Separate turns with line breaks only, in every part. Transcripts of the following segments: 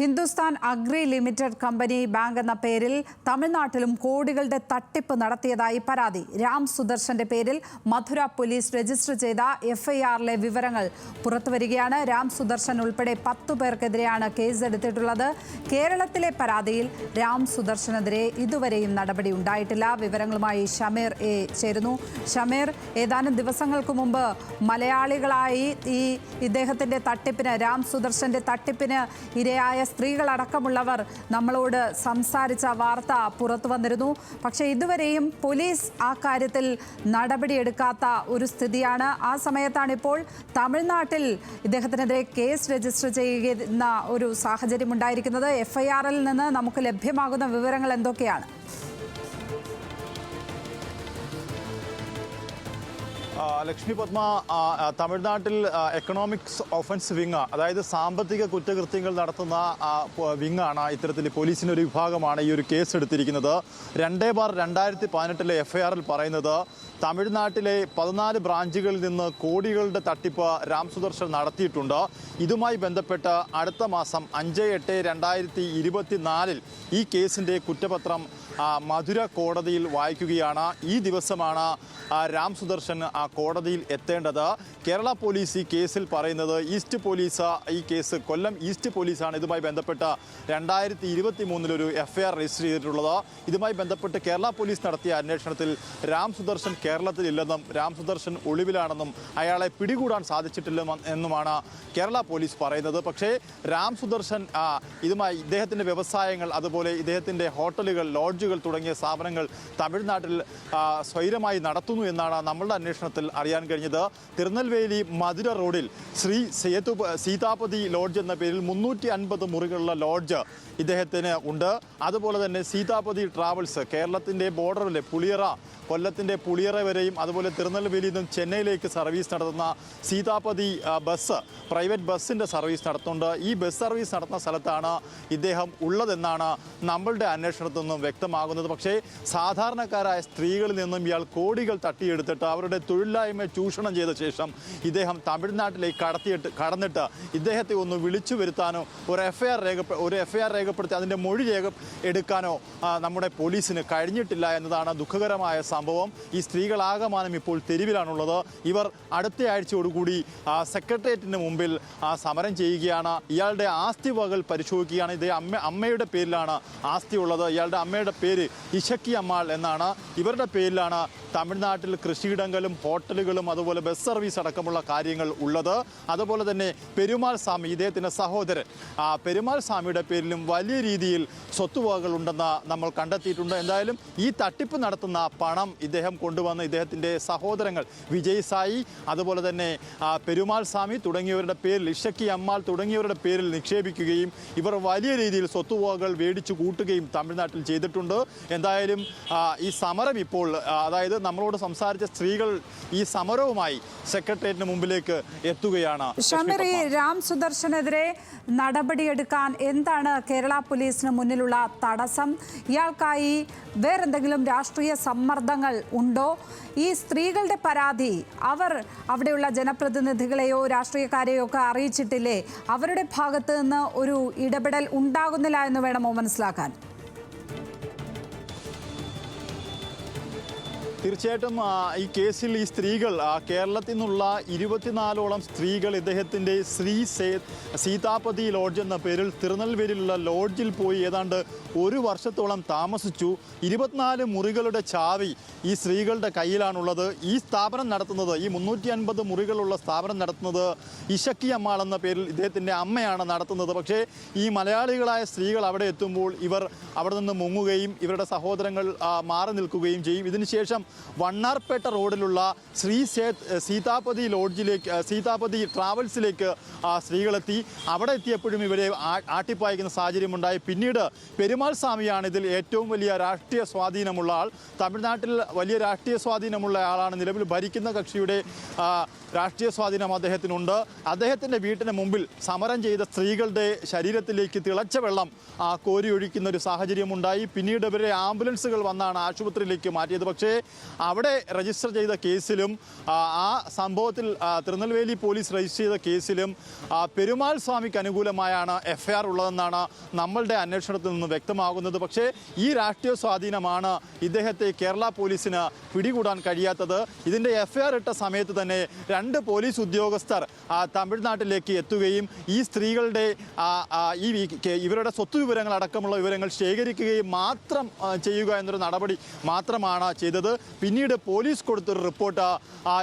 Hindustan agri limited company bank എന്ന പേരിൽ തമിഴ്നാട്ടിലും കോടികളുടെ തട്ടിപ്പ് നടത്തിയതായി പരാതി. രാം സുദർശന്റെ പേരിൽ മധുര പോലീസ് രജിസ്റ്റർ ചെയ്ത എഫ്ഐആറിലെ വിവരങ്ങൾ പുറത്തുവരികയാണ്. രാം സുദർശൻ ഉൾപ്പെടെ പത്തു പേർക്കെതിരെയാണ് കേസ് എടുത്തിട്ടുള്ളത് കേരളത്തിലെ പരാതിയിൽ രാം സുദർശനെതിരെ ഇതുവരെയും നടപടി ഉണ്ടായിട്ടില്ല. വിവരങ്ങളുമായി ഷമീർ എ ചേരുന്നു. ഷമീർ ഏതാനും ദിവസങ്ങൾക്ക് മുമ്പ് മലയാളികളായി ഈ ഇദ്ദേഹത്തിന്റെ തട്ടിപ്പിന് രാം സുദർശന്റെ തട്ടിപ്പിന് ഇരയായ സ്ത്രീകളടക്കമുള്ളവർ നമ്മളോട് സംസാരിച്ച വാർത്ത പുറത്തു വന്നിരുന്നു. പക്ഷേ ഇതുവരെയും പോലീസ് ആ കാര്യത്തിൽ നടപടിയെടുക്കാത്ത ഒരു സ്ഥിതിയാണ്. ആ സമയത്താണ് ഇപ്പോൾ തമിഴ്നാട്ടിൽ ഇദ്ദേഹത്തിനെതിരെ കേസ് രജിസ്റ്റർ ചെയ്യുന്ന ഒരു സാഹചര്യം ഉണ്ടായിരിക്കുന്നത് എഫ്ഐആറിൽ നിന്ന് നമുക്ക് ലഭ്യമാകുന്ന വിവരങ്ങൾ എന്തൊക്കെയാണ്?
ലക്ഷ്മി പത്മ തമിഴ്നാട്ടിൽ എക്കണോമിക്സ് ഒഫൻസ് വിങ് അതായത് സാമ്പത്തിക കുറ്റകൃത്യങ്ങൾ നടത്തുന്ന വിങ്ങാണ് ഇത്തരത്തിൽ പോലീസിന്റെ ഒരു വിഭാഗമാണ് ഈ ഒരു കേസ് എടുത്തിരിക്കുന്നത്. രണ്ടേ ബാർ രണ്ടായിരത്തി പതിനെട്ടിലെ എഫ്ഐആറിൽ പറയുന്നത് തമിഴ്നാട്ടിലെ പതിനാല് ബ്രാഞ്ചുകളിൽ നിന്ന് കോടികളുടെ തട്ടിപ്പ് രാം സുദർശൻ നടത്തിയിട്ടുണ്ട്. ഇതുമായി ബന്ധപ്പെട്ട് അടുത്ത മാസം അഞ്ച് എട്ട് രണ്ടായിരത്തി ഇരുപത്തിനാലിൽ ഈ കേസിന്റെ കുറ്റപത്രം മധുര കോടതിയിൽ വായിക്കുകയാണ്. ഈ ദിവസമാണ് രാം സുദർശൻ കോടതിയിൽ എത്തേണ്ടത്. കേരള പോലീസ് ഈ കേസിൽ പറയുന്നത് ഈസ്റ്റ് പോലീസ് ഈ കേസ് കൊല്ലം ഈസ്റ്റ് പോലീസാണ്. ഇതുമായി ബന്ധപ്പെട്ട് രണ്ടായിരത്തി ഇരുപത്തി മൂന്നിലൊരു എഫ് ഐ ആർ രജിസ്റ്റർ ചെയ്തിട്ടുള്ളത്. ഇതുമായി ബന്ധപ്പെട്ട് കേരള പോലീസ് നടത്തിയ അന്വേഷണത്തിൽ രാം സുദർശൻ കേരളത്തിലില്ലെന്നും രാം സുദർശൻ ഒളിവിലാണെന്നും അയാളെ പിടികൂടാൻ സാധിച്ചിട്ടില്ല എന്നുമാണ് കേരള പോലീസ് പറയുന്നത്. പക്ഷേ രാം സുദർശൻ ഇതുമായി ഇദ്ദേഹത്തിന്റെ വ്യവസായങ്ങൾ അതുപോലെ ഇദ്ദേഹത്തിന്റെ ഹോട്ടലുകൾ ലോഡ്ജുകൾ തുടങ്ങിയ സ്ഥാപനങ്ങൾ തമിഴ്നാട്ടിൽ സ്വൈരമായി നടത്തുന്നു എന്നാണ് നമ്മളുടെ അന്വേഷണത്തിൽ അറിയാൻ കഴിഞ്ഞത് തിരുനെൽവേലി മധുര റോഡിൽ ശ്രീ സേതു സീതാപതി ലോഡ്ജ് എന്ന പേരിൽ മുന്നൂറ്റി അൻപത് മുറികളുള്ള ലോഡ്ജ് ഇദ്ദേഹത്തിന് ഉണ്ട്. അതുപോലെ തന്നെ സീതാപതി ട്രാവൽസ് കേരളത്തിന്റെ ബോർഡറിലെ പുളിയറ കൊല്ലത്തിന്റെ പുളിയറ വരെയും അതുപോലെ തിരുനെൽവേലിയിൽ നിന്നും ചെന്നൈയിലേക്ക് സർവീസ് നടത്തുന്ന സീതാപതി ബസ് പ്രൈവറ്റ് ബസ്സിന്റെ സർവീസ് നടത്തുന്നുണ്ട്. ഈ ബസ് സർവീസ് നടത്തുന്ന സ്ഥലത്താണ് ഇദ്ദേഹം ഉള്ളതെന്നാണ് നമ്മളുടെ അന്വേഷണത്തിൽ നിന്നും വ്യക്തമാകുന്നത്. പക്ഷേ സാധാരണക്കാരായ സ്ത്രീകളിൽ നിന്നും ഇയാൾ കോടികൾ തട്ടിയെടുത്തിട്ട് അവരുടെ തൊഴിലില്ലായ്മ ചൂഷണം ചെയ്ത ശേഷം ഇദ്ദേഹം തമിഴ്നാട്ടിലേക്ക് കടത്തിയിട്ട് കടന്നിട്ട് ഇദ്ദേഹത്തെ ഒന്ന് വിളിച്ചു വരുത്താനോ ഒരു എഫ് ഐ ആർ രേഖ ഒരു എഫ് ഐ ആർ രേഖപ്പെടുത്തി അതിന്റെ മൊഴി രേഖ എടുക്കാനോ നമ്മുടെ പോലീസിന് കഴിഞ്ഞിട്ടില്ല എന്നതാണ് ദുഃഖകരമായ സംഭവം. ഈ സ്ത്രീകളാകമാനം ഇപ്പോൾ തെരുവിലാണുള്ളത്. ഇവർ അടുത്ത ആഴ്ചയോടുകൂടി സെക്രട്ടേറിയറ്റിന് മുമ്പിൽ സമരം ചെയ്യുകയാണ്. ഇയാളുടെ ആസ്തി വകകൾ പരിശോധിക്കുകയാണ്. ഇതേ അമ്മ അമ്മയുടെ പേരിലാണ് ആസ്തി ഉള്ളത് ഇയാളുടെ അമ്മയുടെ പേര് ഇഷക്കി അമ്മാൾ എന്നാണ്. ഇവരുടെ പേരിലാണ് തമിഴ്നാട്ടിൽ കൃഷിയിടങ്ങളും ഹോട്ടലുകളും അതുപോലെ ബസ് സർവീസ് അടക്കമുള്ള കാര്യങ്ങൾ ഉള്ളത്. അതുപോലെ തന്നെ പെരുമാൾ സ്വാമി ഇദ്ദേഹത്തിന്റെ സഹോദരൻ. ആ പെരുമാൾ സ്വാമിയുടെ പേരിലും വലിയ രീതിയിൽ സ്വത്തുവകകൾ ഉണ്ടെന്ന് നമ്മൾ കണ്ടെത്തിയിട്ടുണ്ട്. എന്തായാലും ഈ തട്ടിപ്പ് നടത്തുന്ന പണം ഇദ്ദേഹം കൊണ്ടുവന്ന ഇദ്ദേഹത്തിന്റെ സഹോദരങ്ങൾ വിജയ് സായി അതുപോലെ തന്നെ പെരുമാൾ സ്വാമി തുടങ്ങിയവരുടെ പേരിൽ ഇഷക്കി അമ്മാൾ തുടങ്ങിയവരുടെ പേരിൽ നിക്ഷേപിക്കുകയും ഇവർ വലിയ രീതിയിൽ സ്വത്തുവകകൾ മേടിച്ചു കൂട്ടുകയും തമിഴ്നാട്ടിൽ ചെയ്തിട്ടുണ്ട്. എന്തായാലും ഈ സമരം ഇപ്പോൾ അതായത് നമ്മളോട് സംസാരിച്ച സ്ത്രീകൾ ഈ സമരവുമായി സെക്രട്ടേറിയറ്റിന് മുമ്പിലേക്ക് എത്തുകയാണ്
ഷമീർ ഈ രാം സുദർശനെതിരെ നടപടിയെടുക്കാൻ എന്താണ് കേരള പോലീസിന് മുന്നിലുള്ള തടസ്സം? ഇയാൾക്കായി വേറെന്തെങ്കിലും രാഷ്ട്രീയ സമ്മർദ്ദങ്ങൾ ഉണ്ടോ? ഈ സ്ത്രീകളുടെ പരാതി അവർ അവിടെയുള്ള ജനപ്രതിനിധികളെയോ രാഷ്ട്രീയക്കാരെയോ ഒക്കെ അറിയിച്ചിട്ടില്ലേ? അവരുടെ ഭാഗത്ത് നിന്ന് ഒരു ഇടപെടൽ ഉണ്ടാകുന്നില്ല എന്ന് വേണമോ മനസ്സിലാക്കാൻ.
തീർച്ചയായിട്ടും ഈ കേസിൽ ഈ സ്ത്രീകൾ കേരളത്തിൽ നിന്നുള്ള ഇരുപത്തിനാലോളം സ്ത്രീകൾ ഇദ്ദേഹത്തിന്റെ ശ്രീ സേ സീതാപതി ലോഡ്ജ് എന്ന പേരിൽ തിരുനെൽവേലിയിലുള്ള ലോഡ്ജിൽ പോയി ഏതാണ്ട് ഒരു വർഷത്തോളം താമസിച്ചു. ഇരുപത്തിനാല് മുറികളുടെ ചാവി ഈ സ്ത്രീകളുടെ കയ്യിലാണുള്ളത്. ഈ സ്ഥാപനം നടത്തുന്നത് ഈ മുന്നൂറ്റി അൻപത് മുറികളുള്ള സ്ഥാപനം നടത്തുന്നത് ഇഷക്കി അമ്മാൾ എന്ന പേരിൽ ഇദ്ദേഹത്തിന്റെ അമ്മയാണ് നടത്തുന്നത്. പക്ഷേ ഈ മലയാളികളായ സ്ത്രീകൾ അവിടെ എത്തുമ്പോൾ ഇവർ അവിടെ നിന്ന് മുങ്ങുകയും ഇവരുടെ സഹോദരങ്ങൾ മാറി നിൽക്കുകയും ചെയ്യും. ഇതിനുശേഷം വണ്ണാർപേട്ട റോഡിലുള്ള ശ്രീ സീതാപതി ലോഡ്ജിലേക്ക് സീതാപതി ട്രാവൽസിലേക്ക് സ്ത്രീകളെത്തി. അവിടെ എത്തിയപ്പോഴും ഇവരെ ആട്ടിപ്പായിക്കുന്ന സാഹചര്യമുണ്ടായി. പിന്നീട് പെരുമാൾ സ്വാമിയാണ് ഇതിൽ ഏറ്റവും വലിയ രാഷ്ട്രീയ സ്വാധീനമുള്ള ആൾ. തമിഴ്നാട്ടിൽ വലിയ രാഷ്ട്രീയ സ്വാധീനമുള്ള ആളാണ്. നിലവിൽ ഭരിക്കുന്ന കക്ഷിയുടെ രാഷ്ട്രീയ സ്വാധീനം അദ്ദേഹത്തിനുണ്ട്. അദ്ദേഹത്തിന്റെ വീട്ടിന് മുമ്പിൽ സമരം ചെയ്ത സ്ത്രീകളുടെ ശരീരത്തിലേക്ക് തിളച്ച വെള്ളം കോരി ഒഴിക്കുന്ന ഒരു സാഹചര്യമുണ്ടായി. പിന്നീട് ഇവരെ ആംബുലൻസുകൾ വന്നാണ് ആശുപത്രിയിലേക്ക് മാറ്റിയത്. പക്ഷേ അവിടെ രജിസ്റ്റർ ചെയ്ത കേസിലും ആ, സംഭവത്തിൽ തിരുനെൽവേലി പോലീസ് രജിസ്റ്റർ ചെയ്ത കേസിലും പെരുമാൾ സ്വാമിക്ക് അനുകൂലമായാണ് എഫ്ഐആർ ഉള്ളതെന്നാണ് നമ്മളുടെ അന്വേഷണത്തിൽ നിന്ന് വ്യക്തമാകുന്നത്. പക്ഷേ ഈ രാഷ്ട്രീയ സ്വാധീനമാണ് ഇദ്ദേഹത്തെ കേരള പോലീസിന് പിടികൂടാൻ കഴിയാത്തത്. ഇതിന്റെ എഫ്ഐആർ ഇട്ട സമയത്ത് തന്നെ രണ്ട് പോലീസ് ഉദ്യോഗസ്ഥർ തമിഴ്നാട്ടിലേക്ക് എത്തുകയും ഈ സ്ത്രീകളുടെ ഈ ഇവരുടെ സ്വത്ത് വിവരങ്ങൾ അടക്കമുള്ള വിവരങ്ങൾ ശേഖരിക്കുകയും മാത്രം ചെയ്യുക എന്നൊരു നടപടി മാത്രമാണ് ചെയ്തത്. പിന്നീട് പോലീസ് കൊടുത്തൊരു റിപ്പോർട്ട്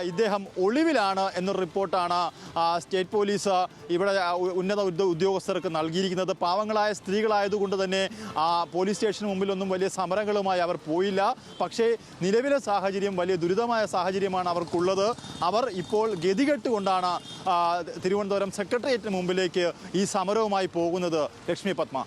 ഇദ്ദേഹം ഒളിവിലാണ് എന്നൊരു റിപ്പോർട്ടാണ് സ്റ്റേറ്റ് പോലീസ് ഇവിടെ ഉന്നത ഉദ്യോഗസ്ഥർക്ക് നൽകിയിരിക്കുന്നത്. പാവങ്ങളായ സ്ത്രീകളായതുകൊണ്ട് തന്നെ പോലീസ് സ്റ്റേഷന് മുമ്പിലൊന്നും വലിയ സമരങ്ങളുമായി അവർ പോയില്ല. പക്ഷേ നിലവിലെ സാഹചര്യം വലിയ ദുരിതമായ സാഹചര്യമാണ് അവർക്കുള്ളത്. അവർ ഇപ്പോൾ ഗതികെട്ടുകൊണ്ടാണ് തിരുവനന്തപുരം സെക്രട്ടേറിയറ്റിന് മുമ്പിലേക്ക് ഈ സമരവുമായി പോകുന്നത്. ലക്ഷ്മി പത്മ.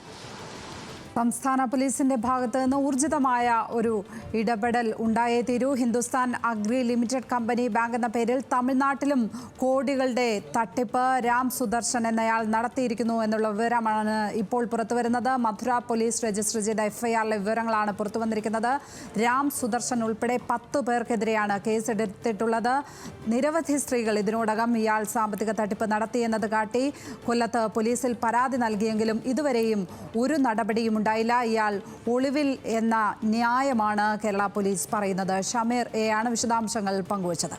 സംസ്ഥാന പോലീസിന്റെ ഭാഗത്ത് നിന്ന് ഊർജിതമായ ഒരു ഇടപെടൽ ഉണ്ടായേ തീരൂ. Hindustan agri limited company bank എന്ന പേരിൽ തമിഴ്നാട്ടിലും കോടികളുടെ തട്ടിപ്പ് രാം സുദർശൻ എന്നയാൾ നടത്തിയിരിക്കുന്നു എന്നുള്ള വിവരമാണ് ഇപ്പോൾ പുറത്തുവരുന്നത്. മധുര പോലീസ് രജിസ്റ്റർ ചെയ്ത എഫ്ഐആറിലെ വിവരങ്ങളാണ് പുറത്തു വന്നിരിക്കുന്നത് രാം സുദർശൻ ഉൾപ്പെടെ പത്ത് പേർക്കെതിരെയാണ് കേസെടുത്തിട്ടുള്ളത്. നിരവധി സ്ത്രീകൾ ഇതിനോടകം ഇയാൾ സാമ്പത്തിക തട്ടിപ്പ് നടത്തിയെന്നത് കാട്ടി കൊല്ലത്ത് പോലീസിൽ പരാതി നൽകിയെങ്കിലും ഇതുവരെയും ഒരു നടപടിയും ഉണ്ടായില്ല. ഇയാൾ ഒളിവിൽ എന്ന ന്യായമാണ് കേരള പോലീസ് പറയുന്നത്. ഷമീർ എ ആണ് വിശദാംശങ്ങൾ പങ്കുവച്ചത്.